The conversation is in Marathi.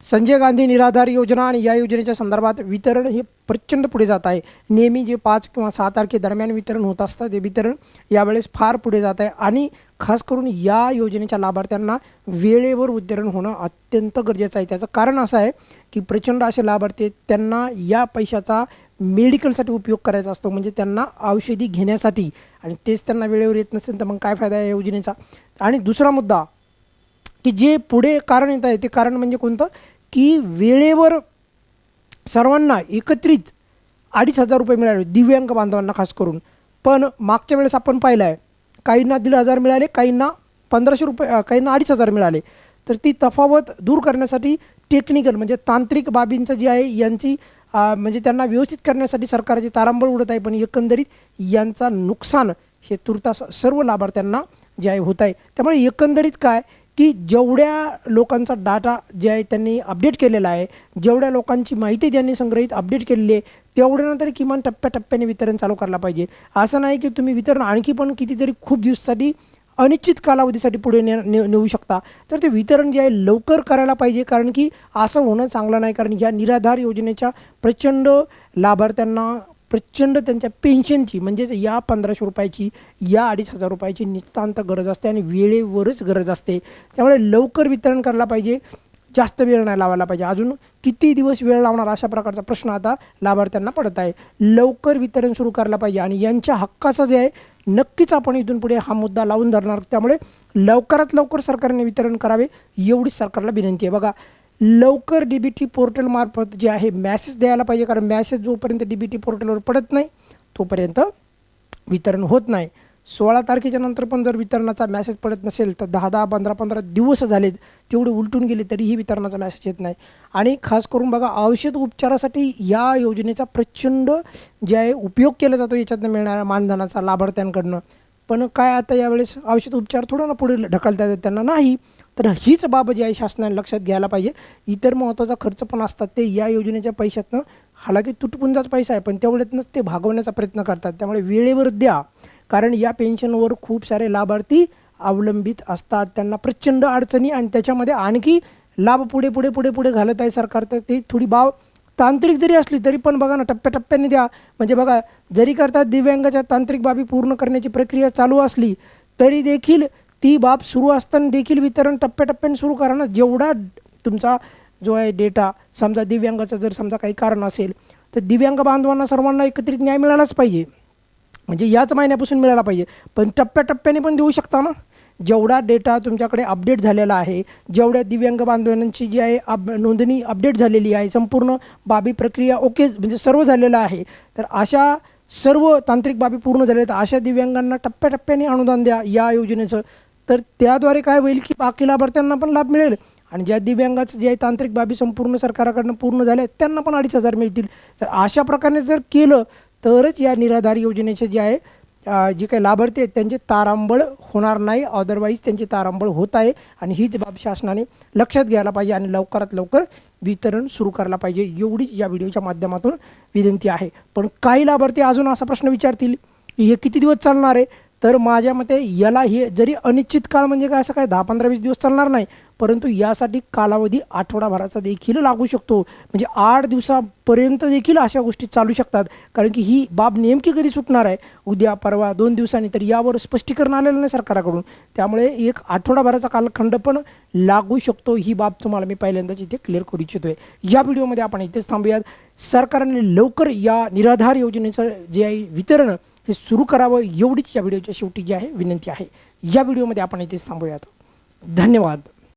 संजय गांधी निराधार योजना आणि या योजनेच्या संदर्भात वितरण हे प्रचंड पुढे जात आहे. नेहमी जे पाच किंवा सहा तारखेदरम्यान वितरण होत असतं ते वितरण यावेळेस फार पुढे जात आहे. आणि खास करून या योजनेच्या लाभार्थ्यांना वेळेवर वितरण होणं अत्यंत गरजेचं आहे. त्याचं कारण असं आहे की प्रचंड असे लाभार्थी त्यांना या पैशाचा मेडिकलसाठी उपयोग करायचा असतो. म्हणजे त्यांना औषधी घेण्यासाठी. आणि तेच त्यांना वेळेवर येत नसेल तर मग काय फायदा आहे या योजनेचा? आणि दुसरा मुद्दा की जे पुढे कारण येत आहे ते कारण म्हणजे कोणतं? की वेळेवर सर्वांना एकत्रित अडीच हजार रुपये मिळाले दिव्यांग बांधवांना खास करून. पण मागच्या वेळेस आपण पाहिलं आहे काहींना दीड हजार मिळाले काहींना पंधराशे रुपये काहींना अडीच हजार मिळाले. तर ती तफावत दूर करण्यासाठी टेक्निकल म्हणजे तांत्रिक बाबींचं जे आहे यांची म्हणजे त्यांना व्यवस्थित करण्यासाठी सरकारचे तारांबळ उडत आहे पण एकंदरीत यांचा नुकसान हे तुर्तास सर्व लाभार्थ्यांना जे आहे होत आहे. त्यामुळे एकंदरीत काय की जेवढ्या लोकांचा डाटा जे आहे त्यांनी अपडेट केलेला आहे जेवढ्या लोकांची माहिती त्यांनी संग्रहित अपडेट केलेली आहे तेवढ्यानं तरी किमान टप्प्याटप्प्याने वितरण चालू करायला पाहिजे. असं नाही की तुम्ही वितरण आणखी पण कितीतरी खूप दिवसासाठी अनिश्चित कालावधीसाठी पुढे ने ने नेऊ शकता. तर ते वितरण जे आहे लवकर करायला पाहिजे कारण की असं होणं चांगलं नाही कारण ह्या निराधार योजनेच्या प्रचंड लाभार्थ्यांना प्रचंड त्यांच्या पेन्शनची म्हणजेच या पंधराशे रुपयाची या अडीच हजार रुपयाची नितांत गरज असते आणि वेळेवरच गरज असते. त्यामुळे लवकर वितरण करायला पाहिजे जास्त वेळ नाही लावायला पाहिजे. अजून किती दिवस वेळ लावणार अशा प्रकारचा प्रश्न आता लाभार्थ्यांना पडत आहे. लवकर वितरण सुरू करायला पाहिजे आणि यांच्या हक्काचं जे आहे नक्कीच आपण इथून पुढे हा मुद्दा लावून धरणार. त्यामुळे लवकरात लवकर सरकारने वितरण करावे एवढीच सरकारला विनंती आहे. बघा लवकर डी बी टी पोर्टलमार्फत जे आहे मॅसेज द्यायला पाहिजे कारण मॅसेज जोपर्यंत डी बी टी पोर्टलवर पडत नाही तोपर्यंत वितरण होत नाही. सोळा तारखेच्या नंतर पण जर वितरणाचा मॅसेज पडत नसेल तर दहा दहा पंधरा पंधरा दिवस झालेत तेवढे उलटून गेले तरीही वितरणाचा मॅसेज येत नाही. आणि खास करून बघा औषध उपचारासाठी या योजनेचा प्रचंड जे आहे उपयोग केला जातो याच्यातनं मिळणाऱ्या मानधनाचा लाभार्थ्यांकडनं. पण काय आता यावेळेस औषध उपचार थोडं ना पुढे ढकलता येतात त्यांना नाही. तर हीच बाब जी आहे शासनाने लक्षात घ्यायला पाहिजे. इतर महत्त्वाचा खर्च पण असतात. ते या योजनेच्या पैशातनं हालाकी तुटपुंजाच पैसा आहे पण तेवढ्यातनंच ते भागवण्याचा प्रयत्न करतात. त्यामुळे वेळेवर द्या. कारण या पेन्शनवर खूप सारे लाभार्थी अवलंबित असतात. त्यांना प्रचंड अडचणी आणि त्याच्यामध्ये आणखी लाभ पुढे पुढे पुढे पुढे घालत आहे सरकार. तर ते थोडी बाब तांत्रिक जरी असली तरी पण बघा ना टप्प्याटप्प्याने द्या. म्हणजे बघा जरी करता दिव्यांगाच्या तांत्रिक बाबी पूर्ण करण्याची प्रक्रिया चालू असली तरी देखील ती बाब सुरू असताना देखील वितरण टप्प्याटप्प्याने सुरू करा ना जेवढा तुमचा जो आहे डेटा समजा दिव्यांगाचं जर समजा काही कारण असेल तर दिव्यांग बांधवांना सर्वांना एकत्रित न्याय मिळालाच पाहिजे. म्हणजे याच महिन्यापासून मिळाला पाहिजे. पण टप्प्याटप्प्याने पण देऊ शकता ना? जेवढा डेटा तुमच्याकडे अपडेट झालेला आहे जेवढ्या दिव्यांग बांधवांची जी आहे अप नोंदणी अपडेट झालेली आहे संपूर्ण बाबी प्रक्रिया ओके म्हणजे सर्व झालेलं आहे तर अशा सर्व तांत्रिक बाबी पूर्ण झाल्या तर अशा दिव्यांगांना टप्प्याटप्प्याने अनुदान द्या या योजनेचं. तर त्याद्वारे काय होईल की बाकी लाभार्थ्यांना पण लाभ मिळेल. आणि ज्या दिव्यांगाचं जे तांत्रिक बाबी संपूर्ण सरकाराकडनं पूर्ण झाल्या आहेत त्यांना पण अडीच हजार मिळतील. तर अशा प्रकारे जर केलं तरच या निराधार योजनेचे जे आहे जे काही लाभार्थी आहेत त्यांचे तारांबळ होणार नाही. अदरवाईज त्यांचे तारांबळ होत आहे. आणि हीच बाब शासनाने लक्षात घ्यायला पाहिजे आणि लवकरात लवकर वितरण सुरू करायला पाहिजे. एवढीच या व्हिडिओच्या माध्यमातून विनंती आहे. पण काही लाभार्थी अजून असा प्रश्न विचारतील की हे किती दिवस चालणार आहे? तर माझ्या मते याला हे जरी अनिश्चित काळ म्हणजे काय असं काय दहा पंधरा वीस दिवस चालणार नाही परंतु यासाठी कालावधी आठवडाभराचा देखील लागू शकतो. म्हणजे आठ दिवसापर्यंत देखील अशा गोष्टी चालू शकतात. कारण की ही बाब नेमकी कधी सुटणार आहे? उद्या परवा दोन दिवसांनी तर यावर स्पष्टीकरण आलेलं नाही सरकाराकडून. त्यामुळे एक आठवडाभराचा कालखंड पण लागू शकतो. ही बाब तुम्हाला मी पहिल्यांदाच इथे क्लिअर करू इच्छितो आहे या व्हिडिओमध्ये आपण इथेच थांबूयात. सरकारने लवकर या निराधार योजनेचं जे आहे वितरण हे सुरू करावं एवढीच या व्हिडिओच्या शेवटी जी आहे विनंती आहे. या व्हिडिओमध्ये आपण इथेच थांबूयात. धन्यवाद.